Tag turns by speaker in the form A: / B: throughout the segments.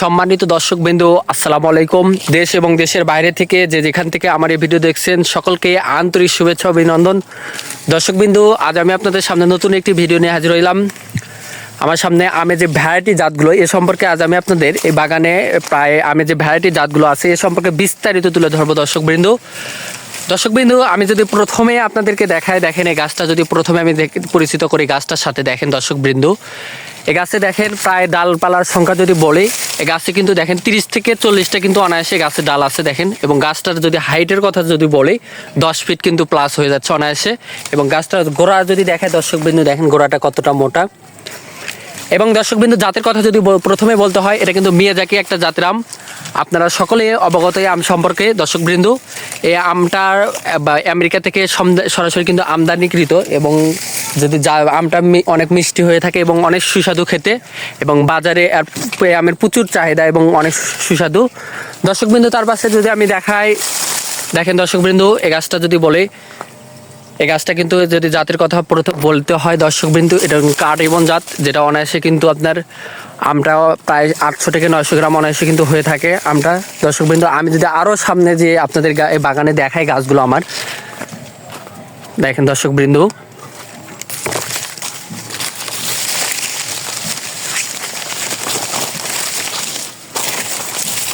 A: সম্মানিত দর্শক বিন্দু আসসালামু আলাইকুম। দেশ এবং দেশের বাইরে থেকে যে যেখান থেকে আমার এই ভিডিও দেখছেন, সকলকে আন্তরিক শুভেচ্ছা, অভিনন্দন। দর্শক বিন্দু আজ আমি আপনাদের সামনে নতুন একটি ভিডিও নিয়ে হাজির হইলাম। আমার সামনে আমের যে ভ্যারাইটি জাতগুলো, এ সম্পর্কে আজ আমি আপনাদের এই বাগানে প্রায় আমের যে ভ্যারাইটি জাতগুলো আছে, এ সম্পর্কে বিস্তারিত তুলে ধরবো দর্শক বিন্দু দর্শক বিন্দু, আমি যদি প্রথমে আপনাদেরকে দেখায় দেখেন এই গাছটা, যদি প্রথমে আমি পরিচিত করি গাছটার সাথে, দেখেন দর্শক বিন্দু। এই গাছে দেখেন প্রায় ডালপালার সংখ্যা যদি বলি এই গাছে কিন্তু দেখেন তিরিশ থেকে চল্লিশটা কিন্তু অনায়াসে গাছে ডাল আছে, দেখেন। এবং গাছটার যদি হাইটের কথা যদি বলি, দশ ফিট কিন্তু প্লাস হয়ে যাচ্ছে অনায়াসে। এবং গাছটার গোড়া যদি দেখে দর্শক বিন্দু, দেখেন গোড়াটা কতটা মোটা। এবং দর্শকবিন্দু জাতের কথা যদি প্রথমে বলতে হয়, এটা কিন্তু মিয়াজাকি একটা জাতের আম। আপনারা সকলে অবগত আম সম্পর্কে দর্শকবৃন্দু এই আমটার আমেরিকা থেকে সরাসরি কিন্তু আমদানিকৃত এবং যদি যা, আমটা অনেক মিষ্টি হয়ে থাকে এবং অনেক সুস্বাদু খেতে এবং বাজারে আমের প্রচুর চাহিদা এবং অনেক সুস্বাদু। দর্শকবৃন্দ, তার পাশে যদি আমি দেখাই, দেখেন দর্শকবৃন্দ এ গাছটা যদি বলে এই গাছটা কিন্তু যদি জাতের কথা প্রথম বলতে হয় দর্শক বিন্দু এটা কাঠ এবং জাত, যেটা অনায়াসে কিন্তু আপনার আমটা প্রায় আটশো থেকে নয়শো গ্রাম অনায়াসে কিন্তু হয়ে থাকে আমটা। দর্শক বিন্দু আমি যদি আরও সামনে যে আপনাদের বাগানে দেখাই গাছগুলো আমার। দেখেন দর্শক বৃন্দু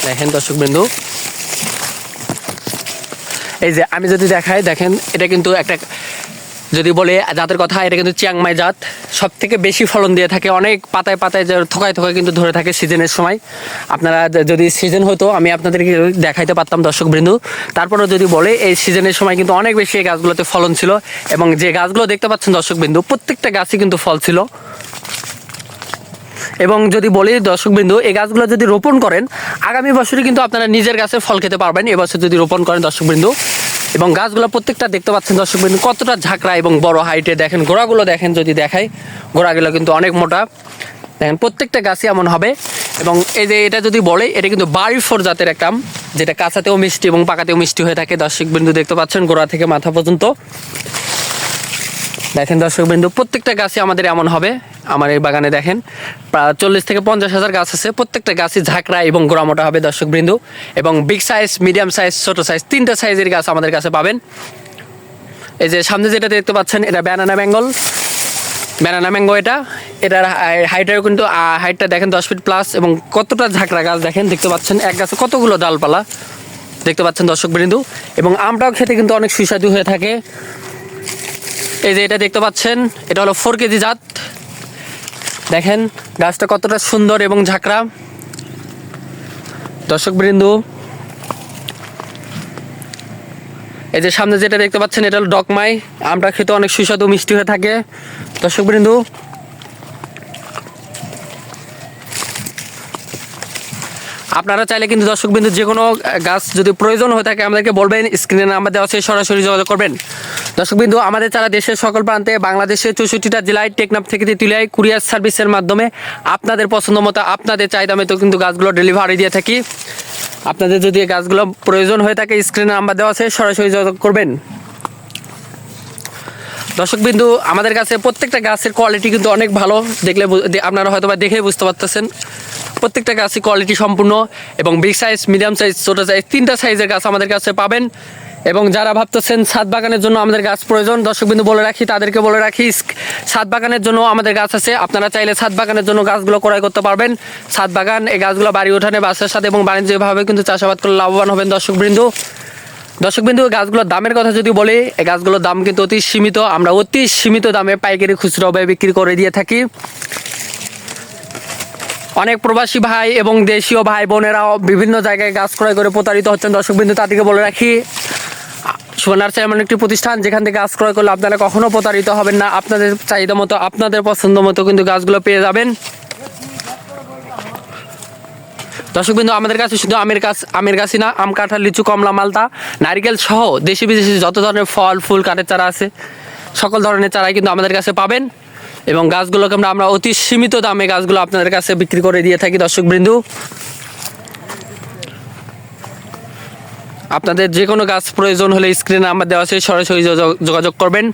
A: দেখেন দর্শক বিন্দু এই যে আমি যদি দেখাই, দেখেন, এটা কিন্তু একটা, যদি বলে জাতের কথা, এটা কিন্তু চিয়াংমাই জাত। সব থেকে বেশি ফলন দিয়ে থাকে, অনেক পাতায় পাতায় থোকায় থোকায় কিন্তু ধরে থাকে সিজনের সময়। আপনারা যদি সিজন হতো, আমি আপনাদেরকে দেখাইতে পারতাম দর্শক বৃন্দু তারপরেও যদি বলে, এই সিজনের সময় কিন্তু অনেক বেশি এই গাছগুলোতে ফলন ছিল, এবং যে গাছগুলো দেখতে পাচ্ছেন দর্শক বিন্দু প্রত্যেকটা গাছই কিন্তু ফল ছিল। এবং যদি বলি দর্শকবিন্দু, এই গাছগুলো যদি রোপণ করেন, আগামী বছরই কিন্তু আপনারা নিজের গাছে ফল খেতে পারবেন। এবছর যদি রোপণ করেন দর্শকবিন্দু। এবং গাছগুলো প্রত্যেকটা দেখতে পাচ্ছেন দর্শকবিন্দু, কতটা ঝাঁকড়া এবং বড় হাইটে দেখেন, গোড়াগুলো দেখেন যদি দেখাই, গোড়াগুলো কিন্তু অনেক মোটা। দেখেন, প্রত্যেকটা গাছই এমন হবে। এবং এই যে এটা যদি বলে, এটা কিন্তু বাড়ি ফোর জাতের একটা যেটা কাঁচাতেও মিষ্টি এবং পাকাতেও মিষ্টি হয়ে থাকে। দর্শক বিন্দু দেখতে পাচ্ছেন, গোড়া থেকে মাথা পর্যন্ত। দেখেন দর্শক বিন্দু, প্রত্যেকটা গাছই আমাদের এমন হবে। আমার এই বাগানে দেখেন, প্রায় চল্লিশ থেকে পঞ্চাশ হাজার গাছ আছে। প্রত্যেকটা গাছই ঝাঁকড়া এবং গোড়ামোটা হবে দর্শক বিন্দু। এবং বিগ সাইজ মিডিয়াম সাইজ ছোট সাইজ তিনটা সাইজের গাছ আমাদের কাছে পাবেন। এই যে সামনে যেটা দেখতে পাচ্ছেন, এটা ব্যানানা বেঙ্গল ব্যানানা ম্যাঙ্গো এটা, এটার হাইটের কিন্তু হাইটটা দেখেন দশ ফিট প্লাস এবং কতটা ঝাঁকড়া গাছ দেখেন, দেখতে পাচ্ছেন এক গাছে কতগুলো ডালপালা। দেখতে পাচ্ছেন দর্শক বিন্দু। এবং আমটাও খেতে কিন্তু অনেক সুস্বাদু হয়ে থাকে। এই যে এটা দেখতে পাচ্ছেন, এটা হলো ফোর কেজি জাত। দেখেন, গাছটা কতটা সুন্দর এবং ঝাঁকড়া। দর্শক বৃন্দু এই যে সামনে যেটা দেখতে পাচ্ছেন, এটা হলো ডকমাই আমটা খেতে অনেক সুস্বাদু, মিষ্টি হয়ে থাকে। দর্শক বৃন্দু আপনারা চাইলে কিন্তু দর্শক বিন্দু যে কোনো গাছ যদি প্রয়োজন হয়ে থাকে, আমাদেরকে বলবেন, স্ক্রিনে নাম্বার দেওয়া আছে, সরাসরি যোগাযোগ করবেন। দর্শক বিন্দু আমাদের যারা দেশের সকল প্রান্তে বাংলাদেশের চৌষট্টিটা জেলায় টেকনাফ থেকে তেঁতুলিয়ায় কুরিয়ার সার্ভিসের মাধ্যমে আপনাদের পছন্দ মতো, আপনাদের চাহিদা মতো কিন্তু গাছগুলো ডেলিভারি দিয়ে থাকি। আপনাদের যদি গাছগুলো প্রয়োজন হয়ে থাকে, স্ক্রিনে নাম্বার দেওয়া আছে, সরাসরি যোগাযোগ করবেন। দর্শক বিন্দু আমাদের কাছে প্রত্যেকটা গাছের কোয়ালিটি কিন্তু অনেক ভালো। দেখলে আপনারা হয়তো বা দেখেই বুঝতে পারতেছেন। প্রত্যেকটা গাছই কোয়ালিটি সম্পূর্ণ এবং বিগ সাইজ মিডিয়াম সাইজ ছোটো সাইজ তিনটা সাইজের গাছ আমাদের কাছে পাবেন। এবং যারা ভাবতেছেন ছাদ বাগানের জন্য আমাদের গাছ প্রয়োজন দর্শক বিন্দু বলে রাখি, তাদেরকে বলে রাখি ছাদ বাগানের জন্য আমাদের গাছ আছে। আপনারা চাইলে ছাদ বাগানের জন্য গাছগুলো ক্রয় করতে পারবেন। ছাদ বাগান, এই গাছগুলো বাড়ি ওঠানে বাসের সাথে এবং বাণিজ্যিকভাবে কিন্তু চাষাবাদ করে লাভবান হবেন দর্শক বৃন্দু দর্শকবিন্দু গাছগুলোর দামের কথা যদি বলি, এই গাছগুলোর দাম কিন্তু অতি সীমিত। আমরা অতি সীমিত দামে পাইকারি খুচরোভাবে বিক্রি করে দিয়ে থাকি। অনেক প্রবাসী ভাই এবং দেশীয় ভাই বোনেরাও বিভিন্ন জায়গায় গাছ ক্রয় করে প্রতারিত হচ্ছেন। দর্শকবিন্দু, তাদেরকে বলে রাখি সোনার এমন একটি প্রতিষ্ঠান, যেখান থেকে গাছ ক্রয় করলে আপনারা কখনো প্রতারিত হবেন না। আপনাদের চাহিদা মতো, আপনাদের পছন্দ মতো কিন্তু গাছগুলো পেয়ে যাবেন। দর্শক বিন্দু, আমাদের কাছে শুধু আমের গাছ, আমের গাছই না, আম, কাঁঠাল, লিচু, কমলা মালতা নারিকেল সহ দেশি বিদেশি যত ধরনের ফল, ফুল, কাঠের চারা আছে, সকল ধরনের চারাই কিন্তু আমাদের কাছে পাবেন। এবং গাছগুলোকে আমরা আমরা অতি সীমিত দামে গাছগুলো আপনাদের কাছে বিক্রি করে দিয়ে থাকি, দর্শক বিন্দু। আপনাদের যে কোনো গাছ প্রয়োজন হলে স্ক্রিনে নাম্বার দেওয়া আছে, সরাসরি যোগাযোগ করবেন।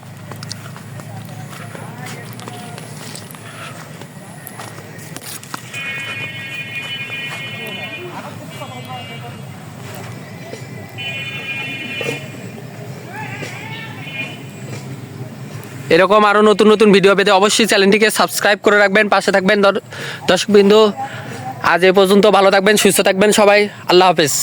A: এরকম আরও নতুন নতুন ভিডিও পেতে অবশ্যই চ্যানেলটিকে সাবস্ক্রাইব করে রাখবেন, পাশে থাকবেন। দর্শকবৃন্দ, আজ এ পর্যন্ত ভালো থাকবেন, সুস্থ থাকবেন সবাই। আল্লাহ হাফেজ।